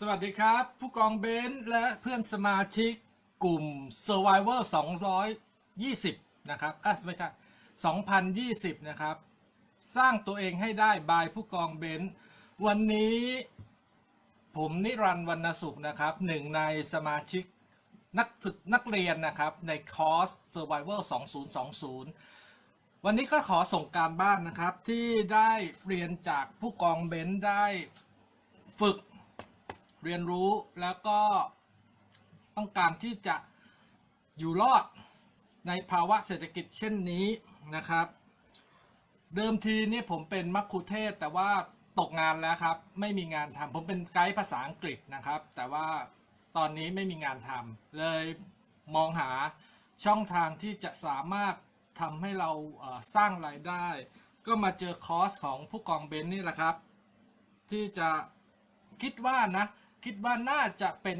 สวัสดีครับ ผู้กองเบนซ์และเพื่อนสมาชิกกลุ่ม Survivor 220 นะครับอะไม่ใช่2020 นะครับ สร้างตัวเองให้ได้บายผู้กองเบนซ์วันนี้ผมนิรันดร์วรรณสุขนะครับหนึ่งในสมาชิกนักศึกนักเรียนนะครับ ในคอร์ส Survivor 2020 วันนี้ก็ขอส่งการบ้านนะครับที่ได้เรียนจากผู้กองเบนซ์ได้ฝึก เรียนรู้แล้วก็ต้องการที่จะอยู่รอดในภาวะเศรษฐกิจเช่นนี้นะครับ เดิมทีนี่ผมเป็นมัคคุเทศแต่ว่าตกงานแล้วครับ ไม่มีงานทำผมเป็นไกด์ภาษาอังกฤษนะครับ แต่ว่าตอนนี้ไม่มีงานทำเลยมองหาช่องทางที่จะสามารถทำให้เราสร้างรายได้ ก็มาเจอคอร์สของผู้กองเบนนี่แหละครับ ที่จะคิดว่านะ คิดว่าน่าจะเป็น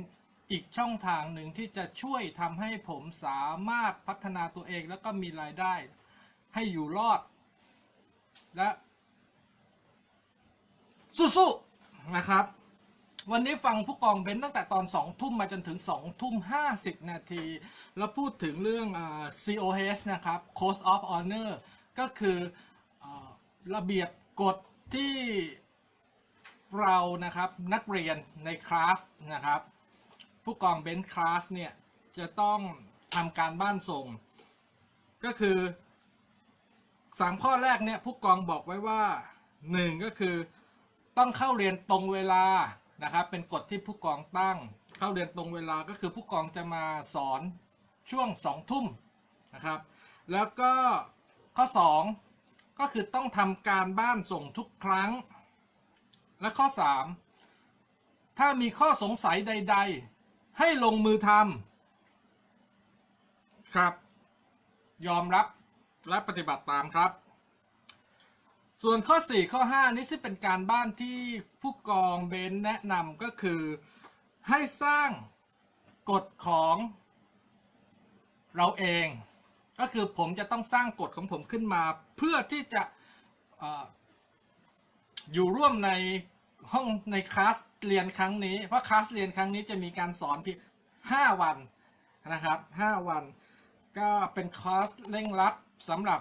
อีกช่องทางหนึ่งที่จะช่วยทำให้ผมสามารถพัฒนาตัวเองแล้วก็มีรายได้ ให้อยู่รอด และสู้ๆนะครับ วันนี้ฟังผู้กองเบนตั้งแต่ตอนสองทุ่มมาจนถึงสองทุ่มห้าสิบนาที แล้วพูดถึงเรื่อง COH นะครับ Code of Honor ก็คืออระเบียบกฎที่ เรานะครับนักเรียนในคลาสนะครับ ผู้กองเบนซ์คลาสเนี่ยจะต้องทำการบ้านส่ง ก็คือสามข้อแรกเนี่ยผู้กองบอกไว้ว่าหนึ่งก็คือต้องเข้าเรียนตรงเวลานะครับเป็นกฎที่ผู้กองตั้ง เข้าเรียนตรงเวลาก็คือผู้กองจะมาสอนช่วงสองทุ่มนะครับ แล้วก็ข้อสองก็คือต้องทำการบ้านส่งทุกครั้ง และข้อสามถ้ามีข้อสงสัยใด ๆ ให้ลงมือทำครับ ยอมรับและปฏิบัติตามครับ ส่วนข้อ 4 ข้อ 5 นี้ซึ่งเป็นการบ้านที่ผู้กองเบนแนะนำก็คือให้สร้างกฎของเราเอง ก็คือผมจะต้องสร้างกฎของผมขึ้นมา เพื่อที่จะ อยู่ร่วมในห้องในคลาสเรียนครั้งนี้ เพราะคลาสเรียนครั้งนี้จะมีการสอนเพียง5วันนะครับ5วัน ก็เป็นคอร์สเร่งรัดสำหรับ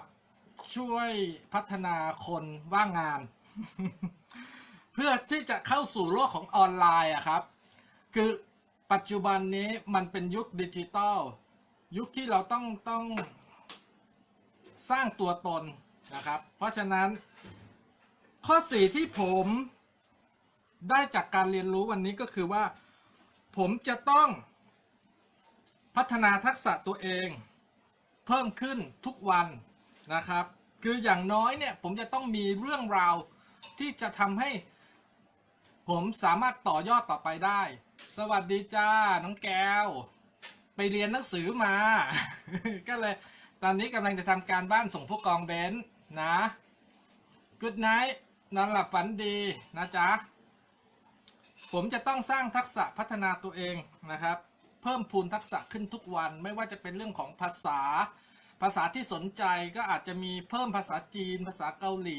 ช่วยพัฒนาคนว่างงาน เพื่อที่จะเข้าสู่โลกของออนไลน์อะครับ คือปัจจุบันนี้มันเป็นยุคดิจิตอลยุคที่เราต้องต้องสร้างตัวตนนะครับ เพราะฉะนั้น ข้อสี่ที่ผมได้จากการเรียนรู้วันนี้ก็คือว่า ผมจะต้องพัฒนาทักษะตัวเอง เพิ่มขึ้นทุกวันนะครับ คืออย่างน้อยเนี่ยผมจะต้องมีเรื่องราวที่จะทำให้ ผมสามารถต่อยอดต่อไปได้ สวัสดีจ้า น้องแก้ว ไปเรียนหนังสือมา ก็เลย ตอนนี้กำลังจะทำการบ้านส่งผู้กองเบนซ์นะ Good night นอนหลับฝันดีนะจ๊ะ ผมจะต้องสร้างทักษะพัฒนาตัวเองนะครับ เพิ่มพูนทักษะขึ้นทุกวัน ไม่ว่าจะเป็นเรื่องของภาษา ภาษาที่สนใจก็อาจจะมีเพิ่มภาษาจีน ภาษาเกาหลี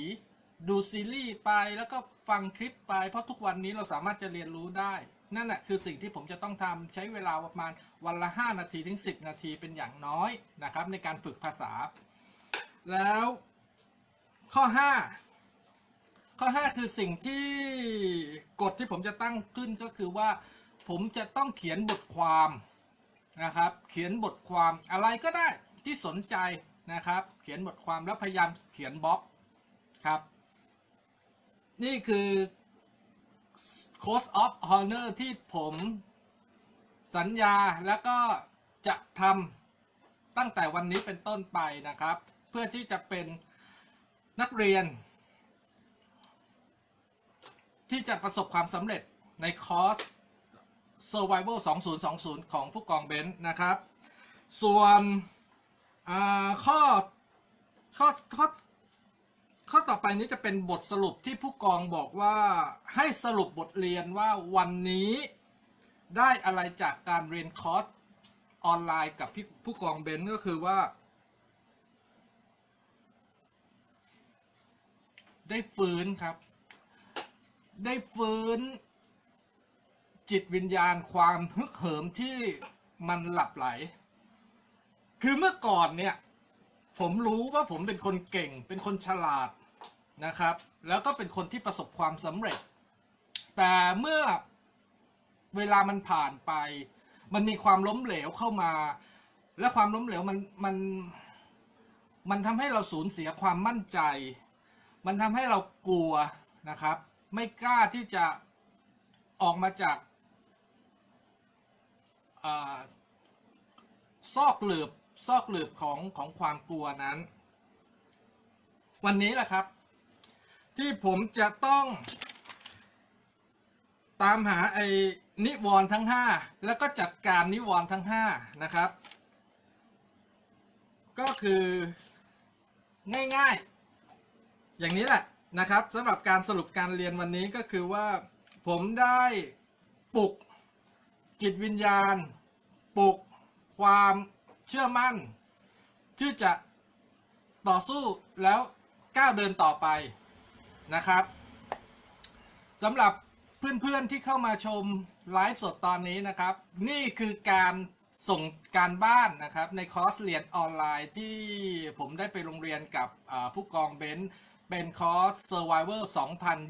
ดูซีรีส์ไปแล้วก็ฟังคลิปไป เพราะทุกวันนี้เราสามารถจะเรียนรู้ได้ นั่นแหละคือสิ่งที่ผมจะต้องทำใช้เวลาประมาณวันละ 5 นาทีถึง 10 นาทีเป็นอย่างน้อยนะครับ ในการฝึกภาษา แล้วข้อ 5 ข้อ 5 คือสิ่งที่กฎที่ผมจะตั้งขึ้นก็คือว่า ผมจะต้องเขียนบทความนะครับ เขียนบทความอะไรก็ได้ที่สนใจนะครับ เขียนบทความแล้วพยายามเขียนบล็อกครับ นี่คือ Coast of Honor ที่ผมสัญญาแล้วก็จะทำตั้งแต่วันนี้เป็นต้นไปนะครับ เพื่อที่จะเป็นนักเรียน ที่จะประสบความสำเร็จในคอร์ส Survival 2020 ของผู้กองเบนซ์นะครับ ส่วนข้อข้อข้อข้อต่อไปนี้จะเป็นบทสรุปที่ผู้กองบอกว่าให้สรุปบทเรียนว่าวันนี้ได้อะไรจากการเรียนคอร์สออนไลน์กับพี่ผู้กองเบนซ์ก็คือว่า ได้ฟื้นครับ ได้ฟื้น จิตวิญญาณความฮึกเหิมที่มันหลับไหล คือเมื่อก่อนเนี่ย ผมรู้ว่าผมเป็นคนเก่ง เป็นคนฉลาดนะครับ แล้วก็เป็นคนที่ประสบความสำเร็จ แต่เมื่อเวลามันผ่านไป มันมีความล้มเหลวเข้ามา และความล้มเหลวมันมันมันทำให้เราสูญเสียความมั่นใจ มันทำให้เรากลัวนะครับ ไม่กล้าที่จะออกมาจากอซอกหลืบซอกหลืบของของความกลัวนั้น วันนี้แหละครับ ที่ผมจะต้องตามหาไอ้นิวรณ์ทั้ง 5 แล้วก็จัดการนิวรณ์ทั้ง 5 นะครับ ก็คือง่ายๆ อย่างนี้แหละ นะครับสำหรับการสรุปการเรียนวันนี้ก็คือว่า ผมได้ปลุกจิตวิญญาณ ปลุกความเชื่อมั่น ที่จะต่อสู้แล้วก้าวเดินต่อไปนะครับสำหรับเพื่อนๆที่เข้ามาชมไลฟ์สดตอนนี้นะครับ นี่คือการส่งการบ้านนะครับในคอร์สเรียนออนไลน์ที่ผมได้ไปโรงเรียนกับผู้กองเบนซ์ เป็นคอร์ส Survivor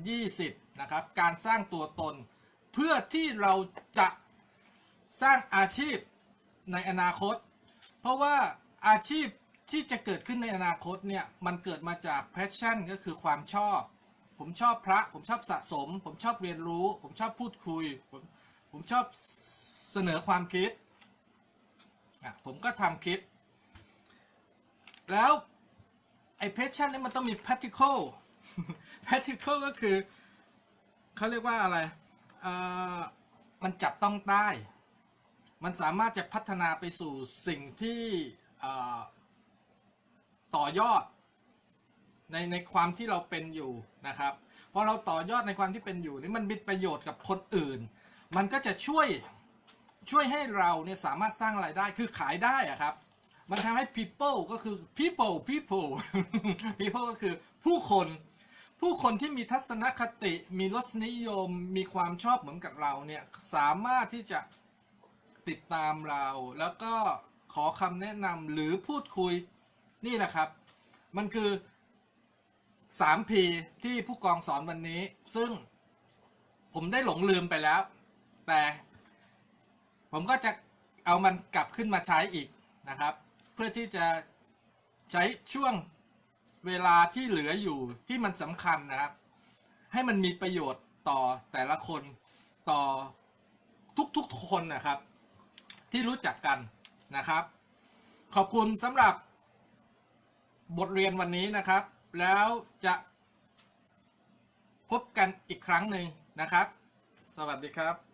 2020 นะครับ การสร้างตัวตน เพื่อที่เราจะสร้างอาชีพในอนาคต เพราะว่าอาชีพที่จะเกิดขึ้นในอนาคตเนี่ย มันเกิดมาจาก passion ก็คือความชอบ ผมชอบพระ ผมชอบสะสม ผมชอบเรียนรู้ ผมชอบพูดคุย ผมผมชอบเสนอความคิด ผมก็ทำคลิป แล้ว ไอ้ passion นี่มันต้องมี practical practical ก็คือเขาเรียกว่าอะไรเอ่อมันจับต้องได้ มันสามารถจะพัฒนาไปสู่สิ่งที่เอ่อต่อยอดในในความที่เราเป็นอยู่นะครับพอเราต่อยอดในความที่เป็นอยู่นี่มันมีประโยชน์กับคนอื่น มันก็จะช่วยช่วยให้เราเนี่ยสามารถสร้างรายได้คือขายได้อะครับ มันทำให้ people ก็คือ people people people ก็คือผู้คน ผู้คนที่มีทัศนคติ มีรสนิยม มีความชอบเหมือนกับเราเนี่ย สามารถที่จะติดตามเรา แล้วก็ขอคำแนะนำหรือพูดคุยนี่แหละครับ มันคือ 3P ที่ผู้กองสอนวันนี้ ซึ่งผมได้หลงลืมไปแล้ว แต่ผมก็จะเอามันกลับขึ้นมาใช้อีกนะครับ เพื่อที่จะใช้ช่วงเวลาที่เหลืออยู่ที่มันสำคัญนะครับ ให้มันมีประโยชน์ต่อแต่ละคนต่อทุกๆคนนะครับ ที่รู้จักกันนะครับ ขอบคุณสำหรับบทเรียนวันนี้นะครับ แล้วจะพบกันอีกครั้งหนึ่งนะครับ สวัสดีครับ